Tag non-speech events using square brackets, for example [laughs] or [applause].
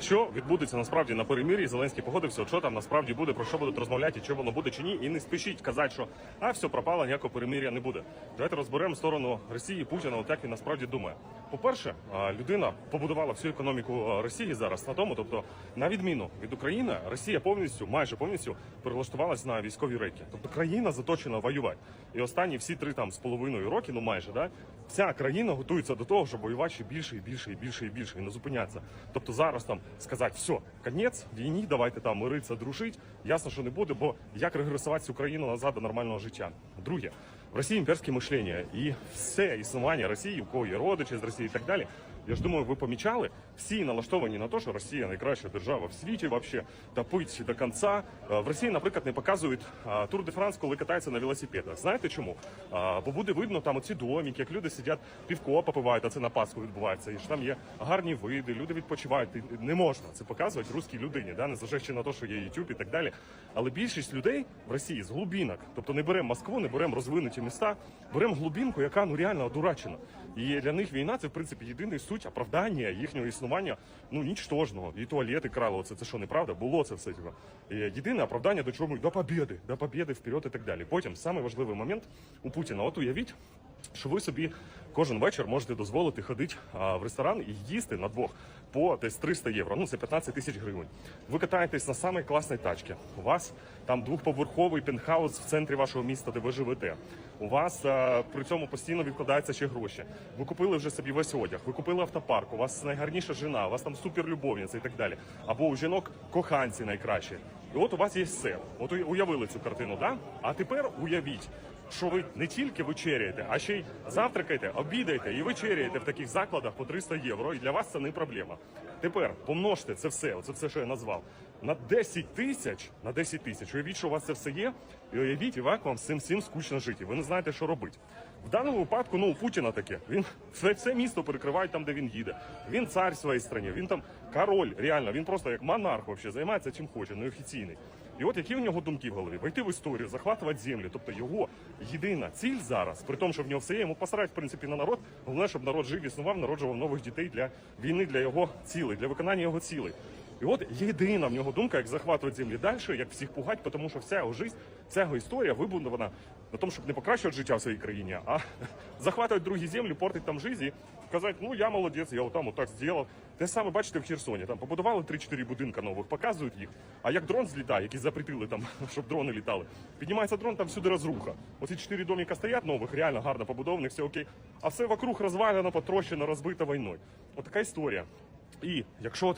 що відбудеться насправді на перемир'ї. Зеленський погодився, що там насправді буде, про що будуть розмовляти, чи воно буде чи ні. І не спішіть казати, що а все пропало, ніякого перемир'я не буде. Давайте розберемо сторону Росії Путіна, от як він насправді думає. По-перше, людина побудувала всю економіку Росії зараз на тому, тобто на відміну від України, Росія повністю, майже повністю перелаштувалась на військові рейки. Тобто країна заточена воювати. І останні всі три там з половиною роки, ну майже да, вся країна готується до того, щоб воювати ще більше і більше і більше і більше і не зупинятися. Тобто зараз там сказати, все, конець війні, давайте там миритися, дружить. Ясно, що не буде, бо як регресувати цю країну назад до нормального життя. Друге, в Росії імперське мишлення і все існування Росії, у кого є родичі з Росії і так далі. Я ж думаю, ви помічали, всі налаштовані на те, що Росія найкраща держава в світі, вообще топить до кінця. Е, В Росії, наприклад, не показують а, Тур де Франс, коли катаються на велосипедах. Знаєте чому? Бо буде видно там оці домики, як люди сидять півко попивають, а це на Пасху відбувається. І ж там є гарні види, люди відпочивають. Не можна це показувати руській людині, да? незважаючи на те, що є YouTube і так далі. Але більшість людей в Росії з глубинок, тобто не беремо Москву, не беремо розвинуті міста, беремо глубинку, яка ну реально одурачена. І для них війна це в принципі єдиний суть оправдання їхнього існування ну нічтожного. І туалети крали. Це, це що неправда? Було це все. Типу. Єдине оправдання до чого до побєди, до побєди вперед і так далі. Потім самий важливий момент у Путіна. От уявіть, що ви собі кожен вечір можете дозволити ходити в ресторан і їсти на двох по десь 300 євро. Ну це 15 тисяч гривень. Ви катаєтесь на самій класній тачці. У вас там двохповерховий пентхаус в центрі вашого міста, де ви живете. У вас при цьому постійно відкладаються ще гроші. Ви купили вже собі весь одяг, ви купили автопарк, у вас найгарніша жена, у вас там суперлюбовниця і так далі. Або у жінок коханці найкращі. І от у вас є все. От уя- уявили цю картину, да? А тепер уявіть, що ви не тільки вечеряєте, а ще й завтракаєте, обідаєте і вечеряєте в таких закладах по 300 євро. І для вас це не проблема. Тепер помножте це все, оце все, що я назвав, на 10 тисяч. На 10 тисяч. Уявіть, що у вас це все є, і уявіть, як вам цим всім скучно жити. Ви не знаєте, що робити. В даному випадку, ну у Путіна таке. Він [laughs] все, все місто перекриває там, де він їде. Він цар в своїй країні, він там король, реально, він просто як монарх вообще займається чим хоче, неофіційний. І от які в нього думки в голові? Войти в історію, захватувати землю. Тобто його єдина ціль зараз, при тому, що в нього все є, йому посрать, в принципі, на народ. Головне, щоб народ жив, існував, народжував нових дітей для війни, для його цілей, для виконання його цілей. І от єдина в нього думка, як захватувати землі далі, як всіх пугати, тому що вся його життя, вся його історія вибудована на тому, щоб не покращувати життя в своїй країні, а [laughs] захватувати другі землі, портити там життя казати, ну я молодець, я отам отак зробив. Те саме бачите в Херсоні. Там побудували 3-4 будинка нових, показують їх. А як дрон злітає, які запретили там, [laughs] щоб дрони літали. Піднімається дрон, там всюди розруха. Оці чотири доміка стоять нових, реально гарно побудованих, все окей. А все вокруг розвалено, потрощено, розбито війною. От така історія. І якщо от